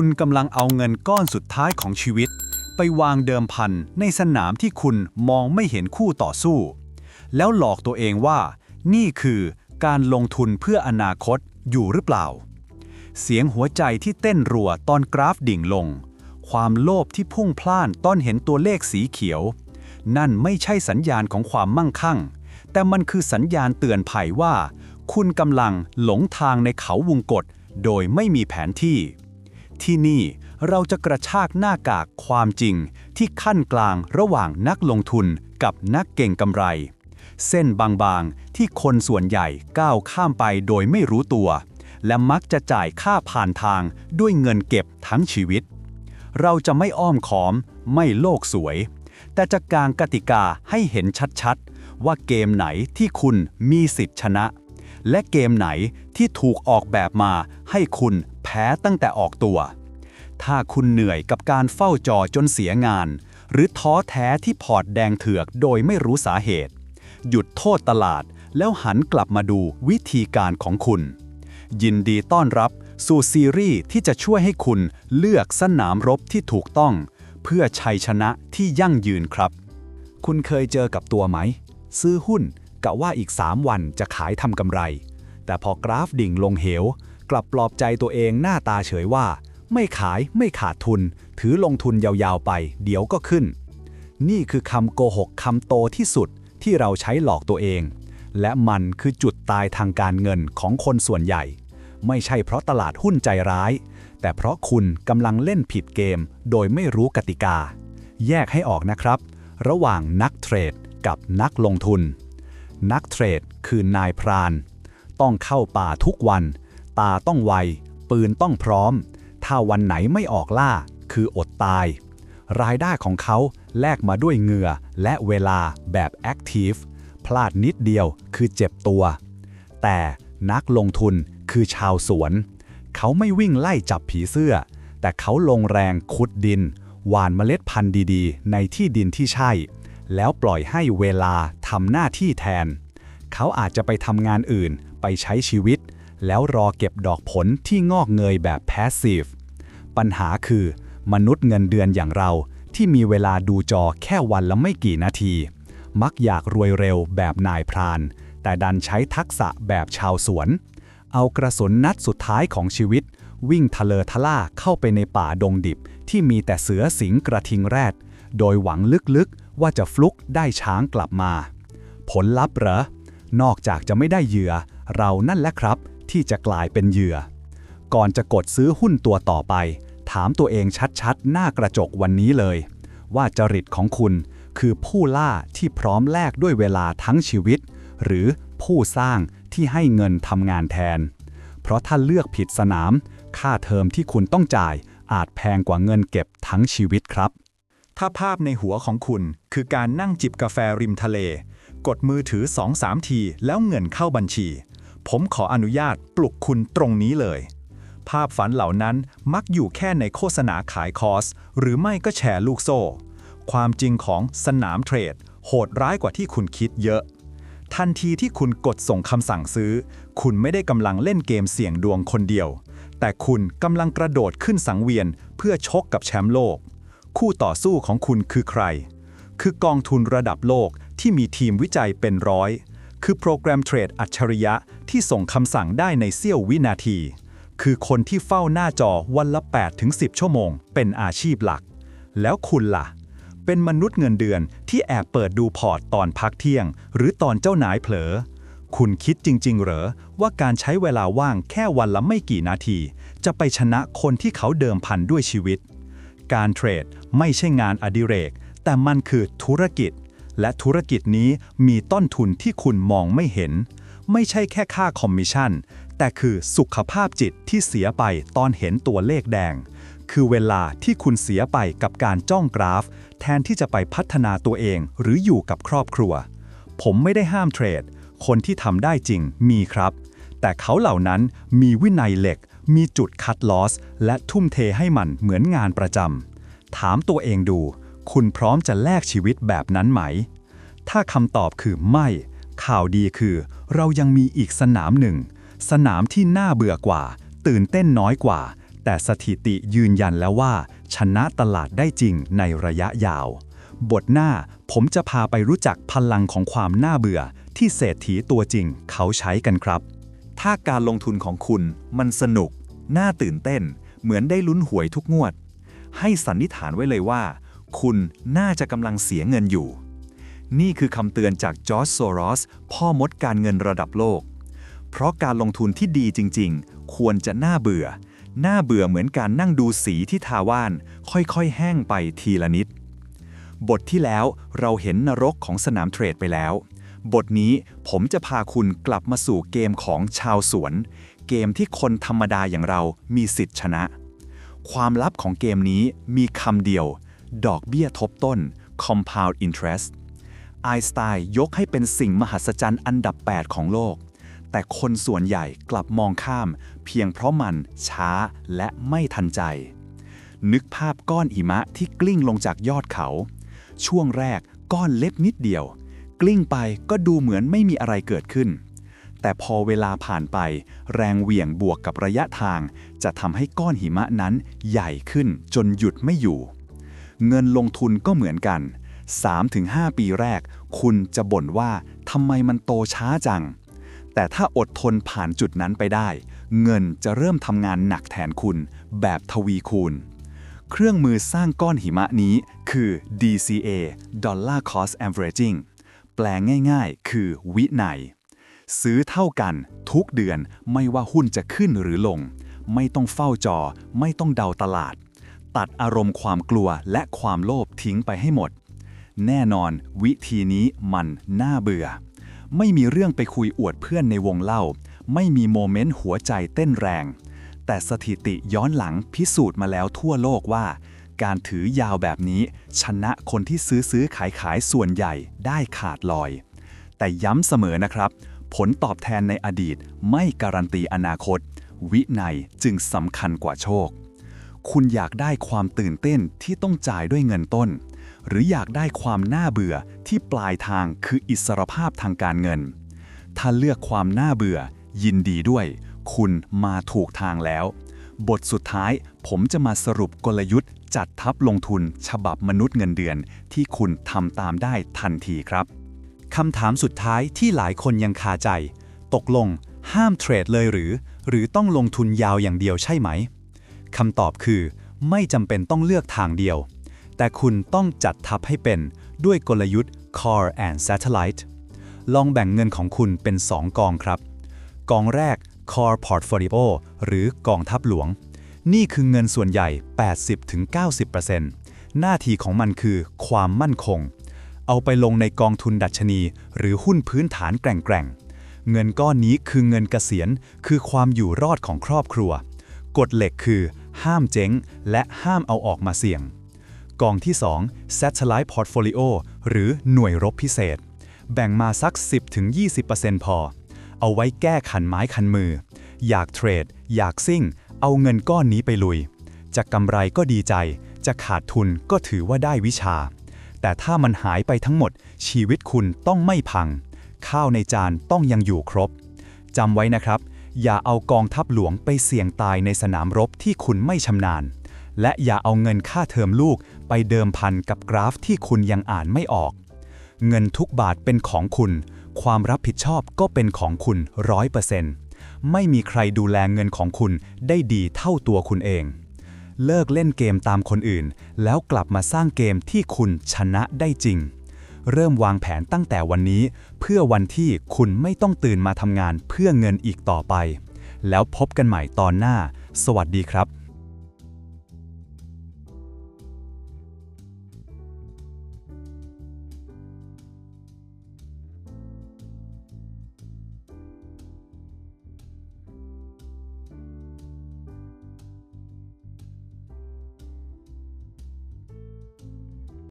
คุณกำลังเอาเงินก้อนสุดท้ายของชีวิต ไปวางเดิมพันในสนามที่คุณมองไม่เห็นคู่ต่อสู้ แล้วหลอกตัวเองว่า นี่คือการลงทุนเพื่ออนาคตอยู่หรือเปล่า เสียงหัวใจที่เต้นรัวตอนกราฟดิ่งลง ความโลภที่พุ่งพล่านตอนเห็นตัวเลขสีเขียว นั่นไม่ใช่สัญญาณของความมั่งคั่ง แต่มันคือสัญญาณเตือนภัยว่า คุณกำลังหลงทางในเขาวงกฏโดยไม่มีแผนที่ ที่นี่เราจะกระชากหน้ากากความจริง ที่ขั้นกลางระหว่างนักลงทุนกับนักเก่งกำไร เส้นบางๆ ที่คนส่วนใหญ่ก้าวข้ามไปโดยไม่รู้ตัว และมักจะจ่ายค่าผ่านทางด้วยเงินเก็บทั้งชีวิต เราจะไม่อ้อมขอม ไม่โลกสวย แต่จะกางกติกาให้เห็นชัดๆ ว่าเกมไหนที่คุณมีสิทธิ์ชนะ และเกมไหนที่ถูกออกแบบมาให้คุณ แพ้ตั้งแต่ออกตัว ถ้าคุณเหนื่อยกับการเฝ้าจอจนเสียงาน หรือท้อแท้ที่พอร์ตแดงเถือกโดยไม่รู้สาเหตุ หยุดโทษตลาดแล้วหันกลับมาดูวิธีการของคุณ ยินดีต้อนรับสู่ซีรีส์ที่จะช่วยให้คุณเลือกสนามรบที่ถูกต้อง เพื่อชัยชนะที่ยั่งยืนครับ คุณเคยเจอกับตัวไหม ซื้อหุ้นกะว่าอีก 3 วันจะขายทำกำไร แต่พอกราฟดิ่งลงเหว กลับปลอบใจตัวเองหน้าตาเฉยว่า ไม่ขายไม่ขาดทุน ถือลงทุนยาวๆไป เดี๋ยวก็ขึ้น นี่คือคำโกหกคำโตที่สุดที่เราใช้หลอกตัวเอง และมันคือจุดตายทางการเงินของคนส่วนใหญ่ ไม่ใช่เพราะตลาดหุ้นใจร้าย แต่เพราะคุณกำลังเล่นผิดเกม โดยไม่รู้กติกา แยกให้ออกนะครับ ระหว่างนักเทรดกับนักลงทุน นักเทรดคือนายพราน ต้องเข้าป่าทุกวัน ตาต้องไว ปืนต้องพร้อม ถ้าวันไหนไม่ออกล่า คืออดตาย รายได้ของเขาแลกมาด้วยเหงื่อและเวลาแบบแอคทีฟพลาดนิดเดียวคือเจ็บตัว แต่นักลงทุนคือชาวสวน เขาไม่วิ่งไล่จับผีเสื้อ แต่เขาลงแรงขุดดิน หว่านเมล็ดพันธุ์ดีๆ ในที่ดินที่ใช่ แล้วปล่อยให้เวลาทำหน้าที่แทน เขาอาจจะไปทำงานอื่นไปใช้ชีวิต แล้วรอเก็บดอกผลที่งอกเงยแบบแพสซีฟปัญหาคือ มนุษย์เงินเดือนอย่างเราที่มีเวลาดูจอแค่วันละไม่กี่นาที มักอยากรวยเร็วแบบนายพราน แต่ดันใช้ทักษะแบบชาวสวน เอากระสุนนัดสุดท้ายของชีวิต วิ่งทะเลทะล่าเข้าไปในป่าดงดิบ ที่มีแต่เสือสิงกระทิงแรด โดยหวังลึกๆว่าจะฟลุกได้ช้างกลับมา ผลลัพธ์เหรอ นอกจากจะไม่ได้เหยื่อ เรานั่นแหละครับ ที่จะกลายเป็นเหยื่อ ก่อนจะกดซื้อหุ้นตัวต่อไป ถามตัวเองชัดๆ หน้ากระจกวันนี้เลย ว่าจริตของคุณคือผู้ล่าที่พร้อมแลกด้วยเวลาทั้งชีวิต หรือผู้สร้างที่ให้เงินทำงานแทน เพราะถ้าเลือกผิดสนาม ค่าเทอมที่คุณต้องจ่ายอาจแพงกว่าเงินเก็บทั้งชีวิตครับ ถ้าภาพในหัวของคุณคือการนั่งจิบกาแฟริมทะเล กดมือถือ2-3ทีแล้วเงินเข้าบัญชี ผมขออนุญาตปลุกคุณตรงนี้เลย ภาพฝันเหล่านั้นมักอยู่แค่ในโฆษณาขายคอร์ส หรือไม่ก็แชร์ลูกโซ่ ความจริงของสนามเทรด โหดร้ายกว่าที่คุณคิดเยอะ ทันทีที่คุณกดส่งคำสั่งซื้อ คุณไม่ได้กำลังเล่นเกมเสี่ยงดวงคนเดียว แต่คุณกำลังกระโดดขึ้นสังเวียนเพื่อชกกับแชมป์โลก คู่ต่อสู้ของคุณคือใคร คือกองทุนระดับโลกที่มีทีมวิจัยเป็นร้อย คือโปรแกรมเทรดอัจฉริยะที่ส่งคำสั่งได้ในเสี้ยววินาที คือคนที่เฝ้าหน้าจอวันละ 8-10 ชั่วโมง เป็นอาชีพหลัก แล้วคุณล่ะ เป็นมนุษย์เงินเดือนที่แอบเปิดดูพอร์ตตอนพักเที่ยง หรือตอนเจ้านายเผลอ คุณคิดจริง ๆ เหรอ ว่าการใช้เวลาว่างแค่วันละไม่กี่นาที จะไปชนะคนที่เขาเดิมพันด้วยชีวิต การเทรดไม่ใช่งานอดิเรก แต่มันคือธุรกิจ และธุรกิจนี้มีต้นทุนที่คุณมองไม่เห็น ไม่ใช่แค่ค่าคอมมิชชั่น แต่คือสุขภาพจิตที่เสียไปตอนเห็นตัวเลขแดง คือเวลาที่คุณเสียไปกับการจ้องกราฟ แทนที่จะไปพัฒนาตัวเองหรืออยู่กับครอบครัว ผมไม่ได้ห้ามเทรด คนที่ทำได้จริงมีครับ แต่เขาเหล่านั้นมีวินัยเหล็ก มีจุดคัดลอส และทุ่มเทให้มันเหมือนงานประจำถามตัวเองดู คุณพร้อมจะแลกชีวิตแบบนั้นไหม ถ้าคำตอบคือไม่ ข่าวดีคือ เรายังมีอีกสนามหนึ่ง สนามที่น่าเบื่อกว่า ตื่นเต้นน้อยกว่า แต่สถิติยืนยันแล้วว่า ชนะตลาดได้จริงในระยะยาว บทหน้าผมจะพาไปรู้จักพลังของความน่าเบื่อ ที่เศรษฐีตัวจริงเขาใช้กันครับ ถ้าการลงทุนของคุณมันสนุก น่าตื่นเต้น เหมือนได้ลุ้นหวยทุกงวด ให้สันนิษฐานไว้เลยว่า คุณน่าจะกำลังเสียเงินอยู่ นี่คือคำเตือนจากจอร์จโซรอส พ่อมดการเงินระดับโลก เพราะการลงทุนที่ดีจริง ๆ ควรจะน่าเบื่อ น่าเบื่อเหมือนการนั่งดูสีที่ทาว่าน ค่อยๆ แห้งไปทีละนิด บทที่แล้วเราเห็นนรกของสนามเทรดไปแล้ว บทนี้ผมจะพาคุณกลับมาสู่เกมของชาวสวน เกมที่คนธรรมดาอย่างเรามีสิทธิ์ชนะ ความลับของเกมนี้มีคำเดียว ดอกเบี้ยทบต้น compound interest ไอสไตน์ยกให้เป็นสิ่งมหัศจรรย์อันดับ 8 ของโลก แต่คนส่วนใหญ่กลับมองข้าม เพียงเพราะมันช้าและไม่ทันใจ นึกภาพก้อนหิมะที่กลิ้งลงจากยอดเขา ช่วงแรกก้อนเล็กนิดเดียว กลิ้งไปก็ดูเหมือนไม่มีอะไรเกิดขึ้น แต่พอเวลาผ่านไป แรงเหวี่ยงบวกกับระยะทาง จะทำให้ก้อนหิมะนั้นใหญ่ขึ้นจนหยุดไม่อยู่ เงินลงทุนก็เหมือนกัน 3-5 ปีแรก คุณจะบ่นว่าทำไมมันโตช้าจัง แต่ถ้าอดทนผ่านจุดนั้นไปได้ เงินจะเริ่มทำงานหนักแทนคุณ แบบทวีคูณ เครื่องมือสร้างก้อนหิมะนี้คือ DCA Dollar Cost Averaging แปลง่ายๆ คือวินัย ซื้อเท่ากันทุกเดือนไม่ว่าหุ้นจะขึ้นหรือลง ไม่ต้องเฝ้าจอ ไม่ต้องเดาตลาด ตัดอารมณ์ความกลัวและความโลภทิ้งไปให้หมด แน่นอนวิธีนี้มันน่าเบื่อ ไม่มีเรื่องไปคุยอวดเพื่อนในวงเล่า ไม่มีโมเมนต์หัวใจเต้นแรง แต่สถิติย้อนหลังพิสูจน์มาแล้วทั่วโลกว่า การถือยาวแบบนี้ชนะคนที่ซื้อซื้อขายขายส่วนใหญ่ได้ขาดลอย แต่ย้ำเสมอนะครับ ผลตอบแทนในอดีตไม่การันตีอนาคต วินัยจึงสำคัญกว่าโชค คุณอยากได้ความตื่นเต้นที่ต้องจ่ายด้วยเงินต้น หรืออยากได้ความน่าเบื่อที่ปลายทางคืออิสรภาพทางการเงิน ถ้าเลือกความน่าเบื่อ ยินดีด้วย คุณมาถูกทางแล้ว บทสุดท้ายผมจะมาสรุปกลยุทธ์จัดทับลงทุนฉบับมนุษย์เงินเดือน ที่คุณทำตามได้ทันทีครับคำถามสุดท้ายที่หลายคนยังคาใจ ตกลง ห้ามเทรดเลยหรือ หรือต้องลงทุนยาวอย่างเดียวใช่ไหม คำตอบคือ ไม่จำเป็นต้องเลือกทางเดียว แต่คุณต้องจัดทับให้เป็นด้วยกลยุทธ์ Core and Satellite ลองแบ่งเงินของคุณเป็น 2 กองครับ กองแรก Core Portfolio หรือกองทัพหลวง นี่คือเงินส่วนใหญ่ 80-90%หน้าที่ของมันคือความมั่นคง เอาไปลงในกองทุนดัชนี หรือหุ้นพื้นฐานแกร่งๆ เงินก้อนนี้คือเงินเกษียณ คือความอยู่รอดของครอบครัว กฎเหล็กคือ ห้ามเจ๊ง และห้ามเอาออกมาเสี่ยง กองที่ 2 Satellite Portfolio หรือหน่วยรบพิเศษ แบ่งมาสัก 10-20%พอ เอาไว้แก้ขันไม้ขันมือ อยากเทรด อยากซิ่ง เอาเงินก้อนนี้ไปลุย จะกำไรก็ดีใจ จะขาดทุนก็ถือว่าได้วิชา แต่ถ้ามันหายไปทั้งหมด ชีวิตคุณต้องไม่พัง ข้าวในจานต้องยังอยู่ครบจำไว้นะครับ อย่าเอากองทัพหลวงไปเสี่ยงตายในสนามรบที่คุณไม่ชำนาญ และอย่าเอาเงินค่าเทอมลูกไปเดิมพันกับกราฟที่คุณยังอ่านไม่ออก เงินทุกบาทเป็นของคุณ ความรับผิดชอบก็เป็นของคุณร้อยเปอร์เซ็นต์ไม่มีใครดูแลเงินของคุณได้ดีเท่าตัวคุณเอง เลิกเล่นเกมตามคนอื่น แล้วกลับมาสร้างเกมที่คุณชนะได้จริง เริ่มวางแผนตั้งแต่วันนี้ เพื่อวันที่คุณไม่ต้องตื่นมาทำงานเพื่อเงินอีกต่อไป แล้วพบกันใหม่ตอนหน้า สวัสดีครับ